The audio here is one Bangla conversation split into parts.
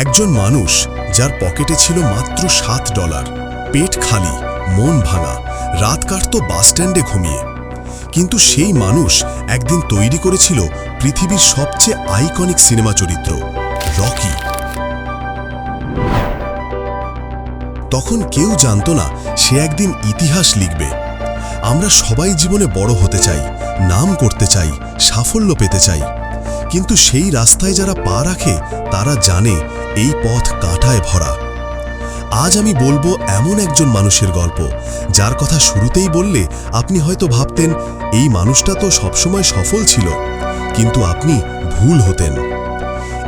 একজন মানুষ যার পকেটে ছিল মাত্র সাত ডলার। পেট খালি, মন ভাঙা, রাত কাটত বাসস্ট্যান্ডে ঘুমিয়ে। কিন্তু সেই মানুষ একদিন তৈরি করেছিল পৃথিবীর সবচেয়ে আইকনিক সিনেমা চরিত্র, রকি। তখন কেউ জানত না সে একদিন ইতিহাস লিখবে। আমরা সবাই জীবনে বড় হতে চাই, নাম করতে চাই, সাফল্য পেতে চাই। কিন্তু সেই রাস্তায় যারা পা রাখে, তারা জানে এই পথ কাঁটায় ভরা। আজ আমি বলব এমন একজন মানুষের গল্প, যার কথা শুরুতেই বললে আপনি হয়তো ভাবতেন, এই মানুষটা তো সবসময় সফল ছিল, কিন্তু আপনি ভুল হতেন।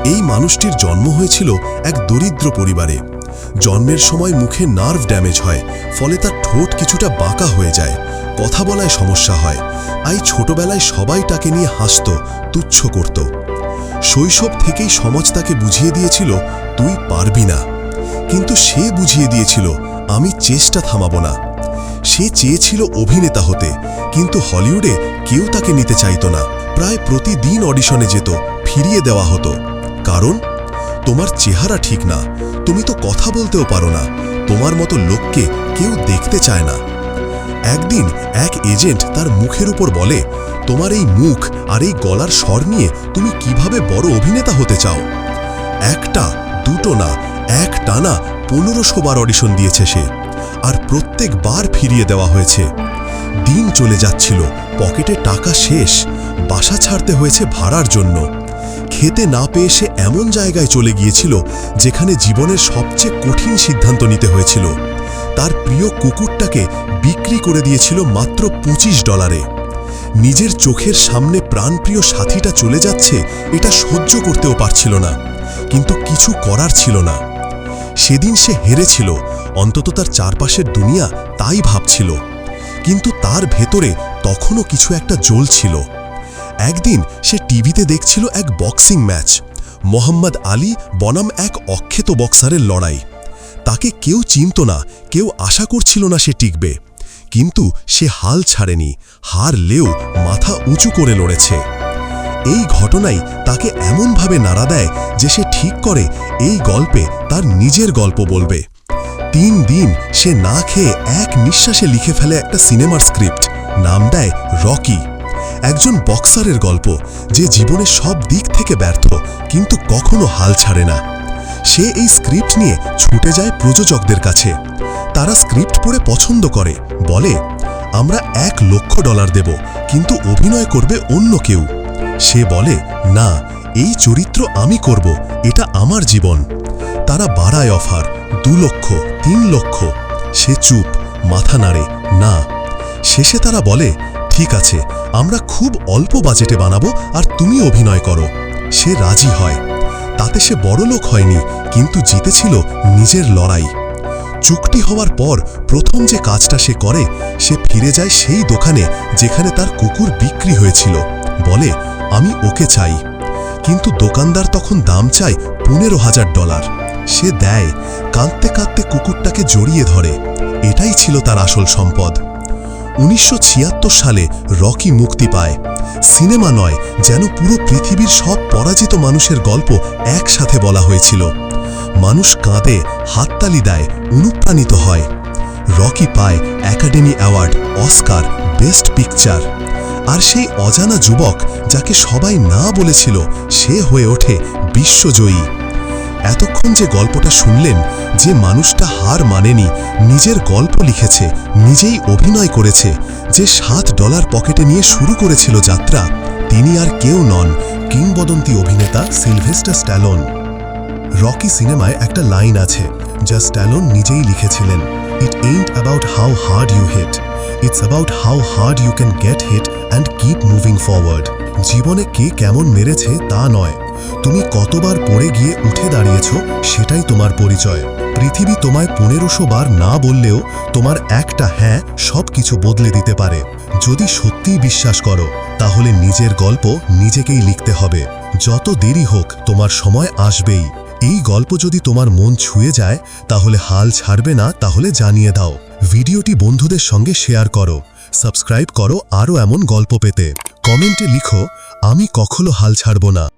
এই মানুষটির জন্ম হয়েছিল এক দরিদ্র পরিবারে। জন্মের সময় মুখে নার্ভ ড্যামেজ হয়, ফলে তার ঠোঁট কিছুটা বাঁকা হয়ে যায়। কথা বলায় সমস্যা হয়। আই ছোটবেলায় সবাই তাকে নিয়ে হাসত, তুচ্ছ করত। শৈশব থেকেই সমাজ তাকে বুঝিয়ে দিয়েছিল, তুই পারবি না। কিন্তু সে বুঝিয়ে দিয়েছিল, আমি চেষ্টা থামাবো না। সে চেয়েছিল অভিনেতা হতে, কিন্তু হলিউডে কেউ তাকে নিতে চাইত না। প্রায় প্রতিদিন অডিশনে যেত, ফিরিয়ে দেওয়া হতো। কারণ তোমার চেহারা ঠিক না। তুমি তো কথা বলতেও পারো না। তোমার মতো লোককে কেউ দেখতে চায় না। একদিন এক এজেন্ট তার মুখের উপর বলে, তোমার এই মুখ আর এই গলার স্বর নিয়ে তুমি কীভাবে বড় অভিনেতা হতে চাও? একটা, দুটো না, এক টানা পনেরোশো বার অডিশন দিয়েছে সে, আর প্রত্যেকবার ফিরিয়ে দেওয়া হয়েছে। দিন চলে যাচ্ছিল, পকেটে টাকা শেষ, বাসা ছাড়তে হয়েছে ভাড়ার জন্য। খেতে না পেয়ে সে এমন জায়গায় চলে গিয়েছিল যেখানে জীবনের সবচেয়ে কঠিন সিদ্ধান্ত নিতে হয়েছিল। তার প্রিয় কুকুরটাকে বিক্রি করে দিয়েছিল মাত্র পঁচিশ ডলারে। নিজের চোখের সামনে প্রাণপ্রিয় সাথীটা চলে যাচ্ছে এটা সহ্য করতেও পারছিল না, কিন্তু কিছু করার ছিল না। সেদিন সে হেরেছিল, অন্তত তার চারপাশের দুনিয়া তাই ভাবছিল। কিন্তু তার ভেতরে তখনও কিছু একটা জ্বলছিল। একদিন সে টিভিতে দেখছিল এক বক্সিং ম্যাচ। মোহাম্মদ আলী বনাম এক অক্ষেত বক্সারের লড়াই। তাকে কেউ চিনত না, কেউ আশা করছিল না সে টিকবে। কিন্তু সে হাল ছাড়েনি, হারলেও মাথা উঁচু করে লড়েছে। এই ঘটনাই তাকে এমনভাবে নাড়া দেয় যে সে ঠিক করে এই গল্পে তার নিজের গল্প বলবে। তিন দিন সে না খেয়ে এক নিঃশ্বাসে লিখে ফেলে একটা সিনেমার স্ক্রিপ্ট, নাম দেয় রকি। একজন বক্সারের গল্প যে জীবনের সব দিক থেকে ব্যর্থ, কিন্তু কখনো হাল ছাড়ে না। সে এই স্ক্রিপ্ট নিয়ে ছুটে যায় প্রযোজকদের কাছে। তারা স্ক্রিপ্ট পড়ে পছন্দ করে, বলে, আমরা এক লক্ষ ডলার দেব, কিন্তু অভিনয় করবে অন্য কেউ। সে বলে, না, এই চরিত্র আমি করব, এটা আমার জীবন। তারা বাড়ায় অফার, দু লক্ষ, তিন লক্ষ। সে চুপ, মাথা নাড়ে, না। শেষে তারা বলে ঠিক আছে, আমরা খুব অল্প বাজেটে বানাবো আর তুমি অভিনয় করো। সে রাজি হয়। তাতে সে বড়লোক হয়নি, কিন্তু জিতেছিল নিজের লড়াই। চুক্তি হওয়ার পর প্রথম যে কাজটা সে করে, সে ফিরে যায় সেই দোকানে যেখানে তার কুকুর বিক্রি হয়েছিল। বলে, আমি ওকে চাই। কিন্তু দোকানদার তখন দাম চায় পনেরো হাজার ডলার। সে দেয়, কাঁদতে কাঁদতে কুকুরটাকে জড়িয়ে ধরে। এটাই ছিল তার আসল সম্পদ। উনিশশো ছিয়াত্তর সালে রকি মুক্তি পায়। সিনেমা নয়, যেন পুরো পৃথিবীর সব পরাজিত মানুষের গল্প একসাথে বলা হয়েছিল। মানুষ কাঁদে, হাততালি দেয়, অনুপ্রাণিত হয়। রকি পায় Academy Award, Oscar, Best Picture. আর সেই অজানা যুবক, যাকে সবাই না বলেছিল, সে হয়ে ওঠে বিশ্বজয়ী। এতক্ষণ যে গল্পটা শুনলেন, যে মানুষটা হার মানেনি, নিজের গল্প লিখেছে, নিজেই অভিনয় করেছে, যে সাত ডলার পকেটে নিয়ে শুরু করেছিল যাত্রা, তিনি আর কেউ নন কিংবদন্তি অভিনেতা সিলভেস্টার স্ট্যালন। রকি সিনেমায় একটা লাইন আছে, যা স্ট্যালন নিজেই লিখেছিলেন it ain't about how hard you hit it's about how hard you can get hit and keep moving forward জীবনে কে কেমন মেরেছে তা নয় তুমি কতবার পড়ে গিয়ে উঠে দাঁড়িয়েছ সেটাই তোমার পরিচয়। পৃথিবী তোমায় পনেরোশো বার না বললেও তোমার একটা হ্যাঁ সব কিছু বদলে দিতে পারে। যদি সত্যিই বিশ্বাস করো, তাহলে নিজের গল্প নিজেকেই লিখতে হবে। যত দেরি হোক, তোমার সময় আসবেই। এই গল্প যদি তোমার মন ছুঁয়ে যায়, তাহলে হাল ছাড়বে না, তাহলে জানিয়ে দাও। ভিডিওটি বন্ধুদের সঙ্গে শেয়ার করো। সাবস্ক্রাইব করো আরও এমন গল্প পেতে। কমেন্টে লিখো, আমি কখনো হাল ছাড়ব না।